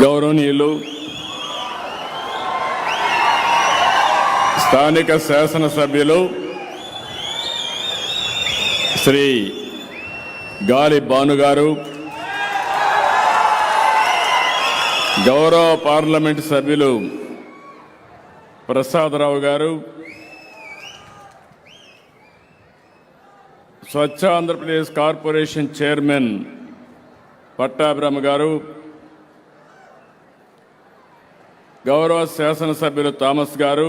గౌరవనీయులు స్థానిక శాసనసభ్యులు శ్రీ గాలి భానుగారు గౌరవ పార్లమెంట్ సభ్యులు ప్రసాదరావు గారు స్వచ్ఛ ఆంధ్రప్రదేశ్ కార్పొరేషన్ చైర్మన్ పట్టాభిరామ గారు గౌరవ శాసనసభ్యులు Thomas garu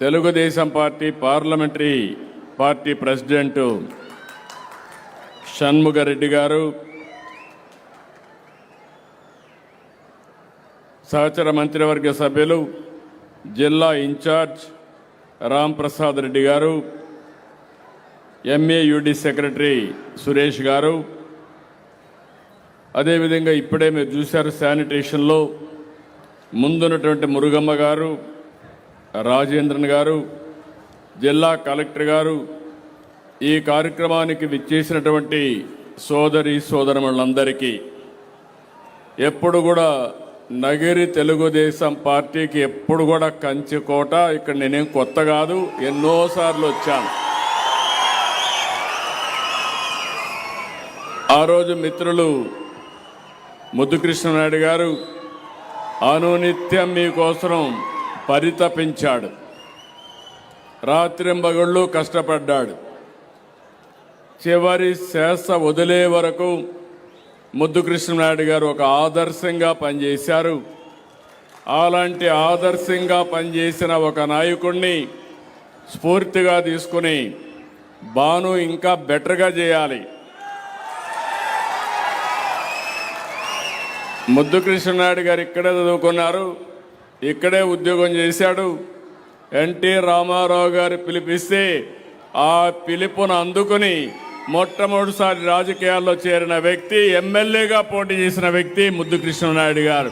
Telugu Desam party parliamentary party president Shanmukha Reddy garu సహచర మంత్రివర్గ సభ్యులు జిల్లా ఇన్ఛార్జ్ రామ్ ప్రసాద్ రెడ్డి గారు ఎంఏయుడి సెక్రటరీ సురేష్ గారు అదేవిధంగా ఇప్పుడే మీరు చూశారు శానిటేషన్లో ముందున్నటువంటి మురుగమ్మ గారు రాజేంద్రన్ గారు జిల్లా కలెక్టర్ గారు ఈ కార్యక్రమానికి విచ్చేసినటువంటి సోదరి సోదరులందరికీ ఎప్పుడు కూడా నగిరి తెలుగుదేశం పార్టీకి ఎప్పుడు కూడా కంచికోట ఇక్కడ నేనేం కొత్త కాదు ఎన్నోసార్లు వచ్చాను. ఆ రోజు మిత్రులు ముద్దుకృష్ణనాయుడు గారు అనునిత్యం మీకోసం పరితపించాడు. రాత్రింబగళ్ళు కష్టపడ్డాడు. చివరి శేష వదిలే వరకు ముద్దుకృష్ణనాయుడు గారు ఒక ఆదర్శంగా పనిచేశారు. అలాంటి ఆదర్శంగా పనిచేసిన ఒక నాయకుడిని స్ఫూర్తిగా తీసుకుని బాను ఇంకా బెటర్గా చేయాలి. ముద్దు కృష్ణనాయుడు గారు ఇక్కడే చదువుకున్నారు. ఇక్కడే ఉద్యోగం చేశాడు. ఎన్టీ రామారావు గారు పిలిపిస్తే ఆ పిలుపును అందుకుని మొట్టమొదటిసారి రాజకీయాల్లో చేరిన వ్యక్తి ఎమ్మెల్యేగా పోటీ చేసిన వ్యక్తి ముద్దు కృష్ణనాయుడు గారు.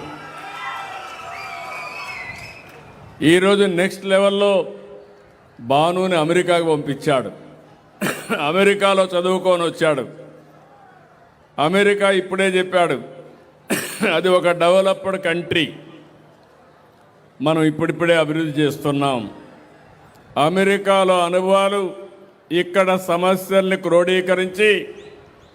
ఈరోజు నెక్స్ట్ లెవెల్లో బానుని అమెరికాకు పంపించాడు. అమెరికాలో చదువుకొని వచ్చాడు. అమెరికా ఇప్పుడే చెప్పాడు అది ఒక డెవలప్డ్ కంట్రీ. మనం ఇప్పుడిప్పుడే అభివృద్ధి చేస్తున్నాం. అమెరికాలో అనుభవాలు ఇక్కడ సమస్యల్ని క్రోడీకరించి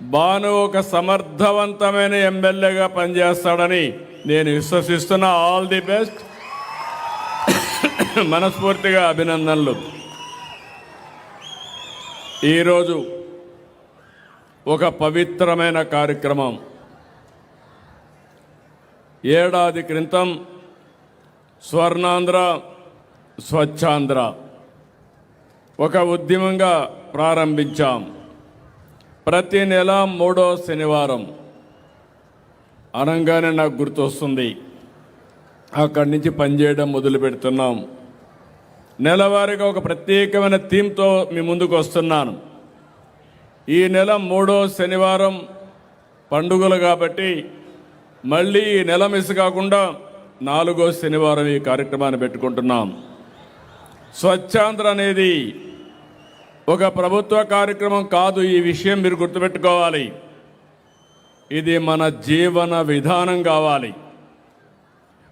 బాను ఒక సమర్థవంతమైన ఎమ్మెల్యేగా పనిచేస్తాడని నేను విశ్వసిస్తున్న ఆల్ ది బెస్ట్. మనస్ఫూర్తిగా అభినందనలు. ఈరోజు ఒక పవిత్రమైన కార్యక్రమం. ఏడాది క్రితం స్వర్ణాంధ్ర స్వచ్ఛాంధ్ర ఒక ఉద్యమంగా ప్రారంభించాం. ప్రతి నెల మూడో శనివారం. అనగానే నాకు గుర్తొస్తుంది. అక్కడి నుంచి పనిచేయడం మొదలు పెడుతున్నాం. నెలవారీగా ఒక ప్రత్యేకమైన థీమ్తో మీ ముందుకు వస్తున్నాను. ఈ నెల మూడో శనివారం పండుగలు కాబట్టి మళ్ళీ ఈ నెల మిస్ కాకుండా నాలుగో శనివారం ఈ కార్యక్రమాన్ని పెట్టుకుంటున్నాం. స్వచ్ఛాంధ్ర అనేది ఒక ప్రభుత్వ కార్యక్రమం కాదు ఈ విషయం మీరు గుర్తుపెట్టుకోవాలి. ఇది మన జీవన విధానం కావాలి.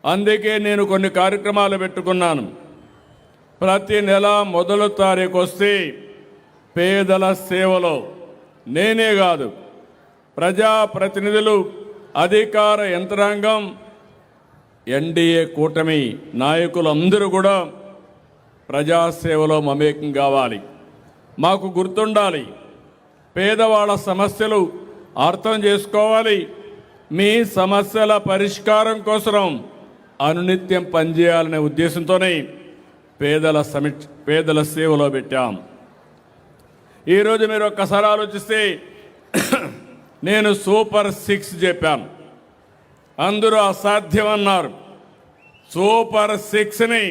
అందుకే నేను కొన్ని కార్యక్రమాలు పెట్టుకున్నాను. ప్రతి నెల మొదలు తారీఖు వస్తే పేదల సేవలో నేనే కాదు ప్రజాప్రతినిధులు అధికార యంత్రాంగం ఎన్డీఏ కూటమి నాయకులందరూ కూడా ప్రజాసేవలో మమేకం కావాలి. మాకు గుర్తుండాలి పేదవాళ్ళ సమస్యలు అర్థం చేసుకోవాలి. మీ సమస్యల పరిష్కారం కోసం అనునిత్యం పనిచేయాలనే ఉద్దేశంతోనే పేదల సమీ పేదల సేవలో పెట్టాం. ఈరోజు మీరు ఒక్కసారి ఆలోచిస్తే నేను సూపర్ సిక్స్ చెప్పాను. అందరూ అసాధ్యమన్నారు. సూపర్ సిక్స్ని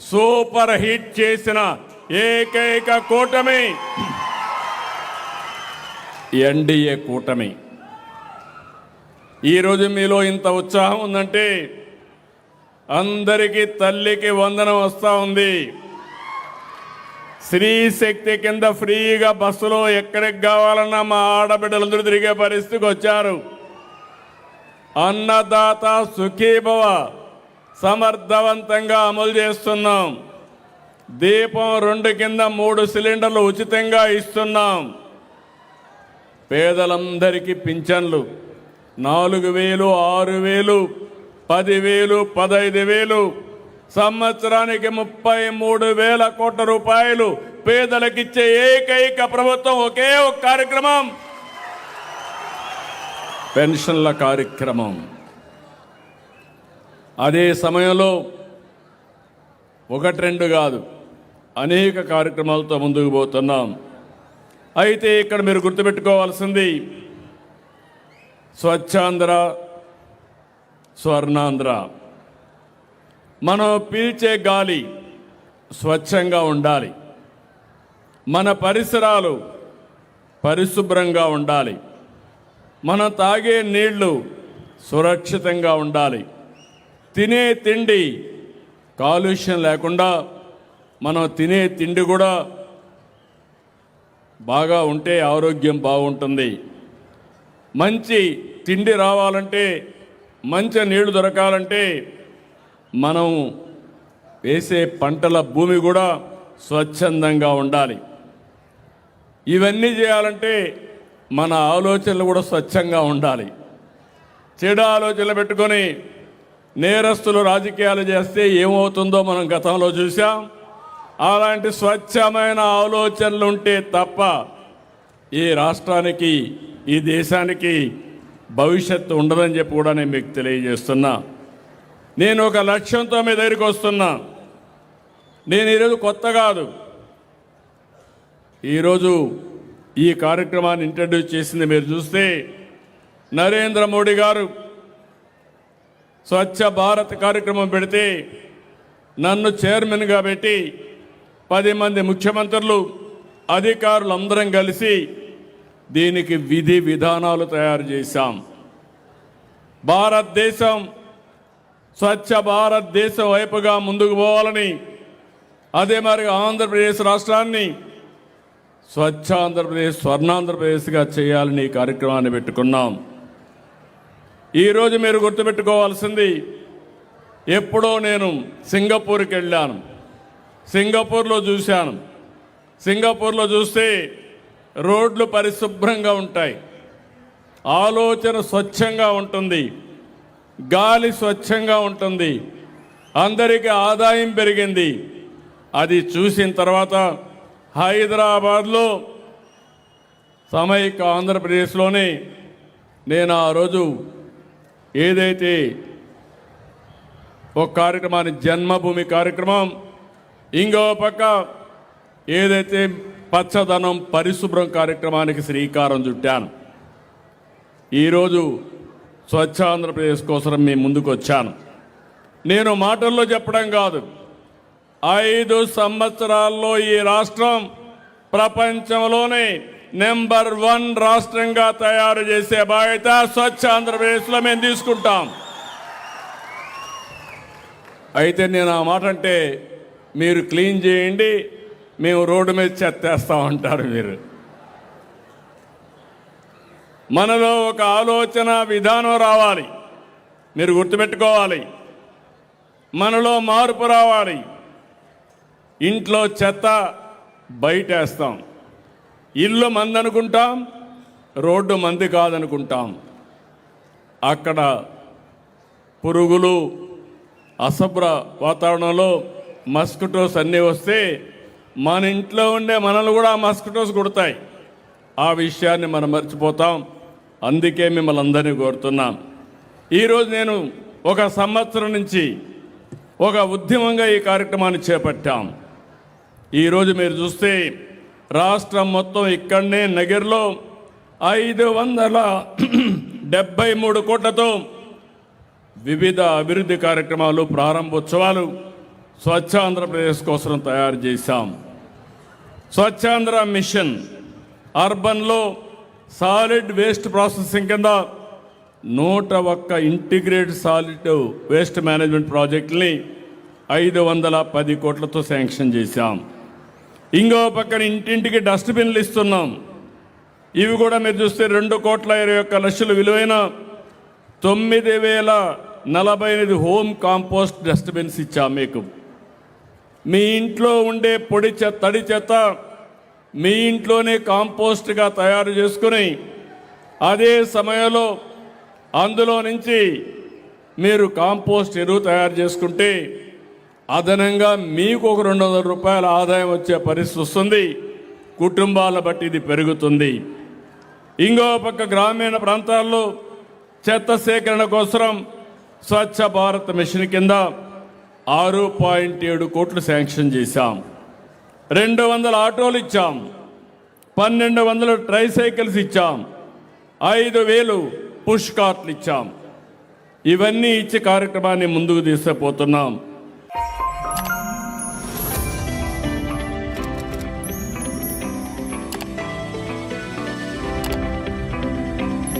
సూపర్ హిట్ చేసిన ఏకైక కూటమి ఎన్డీఏ కూటమి. ఈరోజు మీలో ఇంత ఉత్సాహం ఉందంటే అందరికీ తల్లికి వందనం వస్తూ ఉంది. శక్తి కింద ఫ్రీగా బస్సులో ఎక్కడికి కావాలన్నా మా ఆడబిడ్డలందరూ తిరిగే పరిస్థితికి వచ్చారు. అన్నదాత సుఖీభవ సమర్థవంతంగా అమలు చేస్తున్నాం. దీపం రెండు కింద మూడు సిలిండర్లు ఉచితంగా ఇస్తున్నాం. పేదలందరికీ పింఛన్లు నాలుగు వేలు ఆరు వేలు పదివేలు పదహైదు వేలు. సంవత్సరానికి ముప్పై మూడు వేల కోట్ల రూపాయలు పేదలకిచ్చే ఏకైక ప్రభుత్వం ఒకే ఒక కార్యక్రమం. పెన్షన్ల కార్యక్రమం. అదే సమయంలో ఒకటి రెండు కాదు అనేక కార్యక్రమాలతో ముందుకు పోతున్నాం. అయితే ఇక్కడ మీరు గుర్తుపెట్టుకోవాల్సింది స్వచ్ఛాంధ్ర స్వర్ణాంధ్ర. మనం పీల్చే గాలి స్వచ్ఛంగా ఉండాలి. మన పరిసరాలు పరిశుభ్రంగా ఉండాలి. మనం తాగే నీళ్ళు సురక్షితంగా ఉండాలి. తినే తిండి కాలుష్యం లేకుండా మనం తినే తిండి కూడా బాగా ఉంటే ఆరోగ్యం బాగుంటుంది. మంచి తిండి రావాలంటే మంచి నీళ్ళు దొరకాలంటే మనం వేసే పంటల భూమి కూడా స్వచ్ఛందంగా ఉండాలి. ఇవన్నీ చేయాలంటే మన ఆలోచనలు కూడా స్వచ్ఛంగా ఉండాలి. చెడు ఆలోచనలు పెట్టుకొని నేరస్తులు రాజకీయాలు చేస్తే ఏమవుతుందో మనం గతంలో చూసాం అలాంటి స్వచ్ఛమైన ఆలోచనలు ఉంటే తప్ప ఈ రాష్ట్రానికి ఈ దేశానికి భవిష్యత్తు ఉండదని చెప్పి కూడా నేను మీకు తెలియజేస్తున్నా. నేను ఒక లక్ష్యంతో మీ దగ్గరికి వస్తున్నా. నేను ఈరోజు కొత్త కాదు. ఈరోజు ఈ కార్యక్రమాన్ని ఇంట్రడ్యూస్ చేసింది మీరు చూస్తే నరేంద్ర మోడీ గారు స్వచ్ఛ భారత్ కార్యక్రమం పెడితే నన్ను చైర్మన్గా పెట్టి పది మంది ముఖ్యమంత్రులు అధికారులు అందరం కలిసి దీనికి విధి విధానాలు తయారు చేశాం. భారతదేశం స్వచ్ఛ భారతదేశం వైపుగా ముందుకు పోవాలని అదే మరి ఆంధ్రప్రదేశ్ రాష్ట్రాన్ని స్వచ్ఛ ఆంధ్రప్రదేశ్ స్వర్ణాంధ్రప్రదేశ్గా చేయాలని ఈ కార్యక్రమాన్ని పెట్టుకున్నాం. ఈరోజు మీరు గుర్తుపెట్టుకోవాల్సింది ఎప్పుడో నేను సింగపూర్కి వెళ్ళాను. సింగపూర్లో చూశాను. సింగపూర్లో చూస్తే రోడ్లు పరిశుభ్రంగా ఉంటాయి. ఆలోచన స్వచ్ఛంగా ఉంటుంది. గాలి స్వచ్ఛంగా ఉంటుంది. అందరికీ ఆదాయం పెరిగింది. అది చూసిన తర్వాత హైదరాబాద్లో సమైక ఆంధ్రప్రదేశ్లోనే నేను ఆ రోజు ఏదైతే ఒక కార్యక్రమాన్ని జన్మభూమి కార్యక్రమం ఇంకో పక్క ఏదైతే పచ్చదనం పరిశుభ్రం కార్యక్రమానికి శ్రీకారం చుట్టాను. ఈరోజు స్వచ్ఛ ఆంధ్రప్రదేశ్ కోసం మీ ముందుకు వచ్చాను నేను మాటల్లో చెప్పడం కాదు. ఐదు సంవత్సరాల్లో ఈ రాష్ట్రం ప్రపంచంలోనే నెంబర్ వన్ రాష్ట్రంగా తయారు చేసే బాధ్యత స్వచ్ఛ ఆంధ్రప్రదేశ్లో మేము తీసుకుంటాం. అయితే నేను ఆ మాట అంటే మీరు క్లీన్ చేయండి మేము రోడ్డు మీద చెత్తేస్తామంటారు మీరు. మనలో ఒక ఆలోచన విధానం రావాలి. మీరు గుర్తుపెట్టుకోవాలి. మనలో మార్పు రావాలి. ఇంట్లో చెత్త బయటేస్తాం. ఇల్లు మందనుకుంటాం. రోడ్డు మంది కాదనుకుంటాం. అక్కడ పురుగులు అసభ్ర వాతావరణంలో మస్కిటోస్ అన్నీ వస్తే మన ఇంట్లో ఉండే మనల్ని కూడా మస్కిటోస్ కొడతాయి. ఆ విషయాన్ని మనం మర్చిపోతాం. అందుకే మిమ్మల్ని అందరినీ కోరుతున్నాం. ఈరోజు నేను ఒక సంవత్సరం నుంచి ఒక ఉద్యమంగా ఈ కార్యక్రమాన్ని చేపట్టాం. ఈరోజు మీరు చూస్తే రాష్ట్రం మొత్తం ఇక్కడనే నగర్లో ఐదు వందల డెబ్బై మూడు కోట్లతో వివిధ అభివృద్ధి కార్యక్రమాలు ప్రారంభోత్సవాలు స్వచ్ఛ ఆంధ్రప్రదేశ్ కోసం తయారు చేశాం. స్వచ్ఛాంధ్ర మిషన్ అర్బన్లో సాలిడ్ వేస్ట్ ప్రాసెసింగ్ కింద నూట ఒక్క ఇంటిగ్రేటెడ్ సాలిడ్ వేస్ట్ మేనేజ్మెంట్ ప్రాజెక్టుని ఐదు వందల పది కోట్లతో శాంక్షన్ చేశాం. ఇంకో పక్కన ఇంటింటికి డస్ట్బిన్లు ఇస్తున్నాం. ఇవి కూడా మీరు చూస్తే రెండు కోట్ల ఇరవై ఒక్క లక్షలు విలువైన తొమ్మిది వేల నలభై ఎనిమిది హోమ్ కాంపోస్ట్ డస్ట్బిన్స్ ఇచ్చాం మీకు. మీ ఇంట్లో ఉండే పొడి చెత్త తడి చెత్త మీ ఇంట్లోనే కాంపోస్ట్గా తయారు చేసుకుని అదే సమయంలో అందులో నుంచి మీరు కాంపోస్ట్ ఎరువు తయారు చేసుకుంటే అదనంగా మీకు ఒక రెండు వందల రూపాయల ఆదాయం వచ్చే పరిస్థితి వస్తుంది. కుటుంబాల బట్టి ఇది పెరుగుతుంది. ఇంకో పక్క గ్రామీణ ప్రాంతాల్లో చెత్త సేకరణ కోసం స్వచ్ఛ భారత్ మిషన్ కింద ఆరు పాయింట్ ఏడు కోట్లు శాంక్షన్ చేశాం. రెండు వందల ఆటోలు ఇచ్చాం. పన్నెండు వందల ట్రైసైకిల్స్ ఇచ్చాం. ఐదు వేలు పుష్ కార్ట్లు ఇచ్చాం. ఇవన్నీ ఇచ్చి కార్యక్రమాన్ని ముందుకు తీసుకుపోతున్నాం.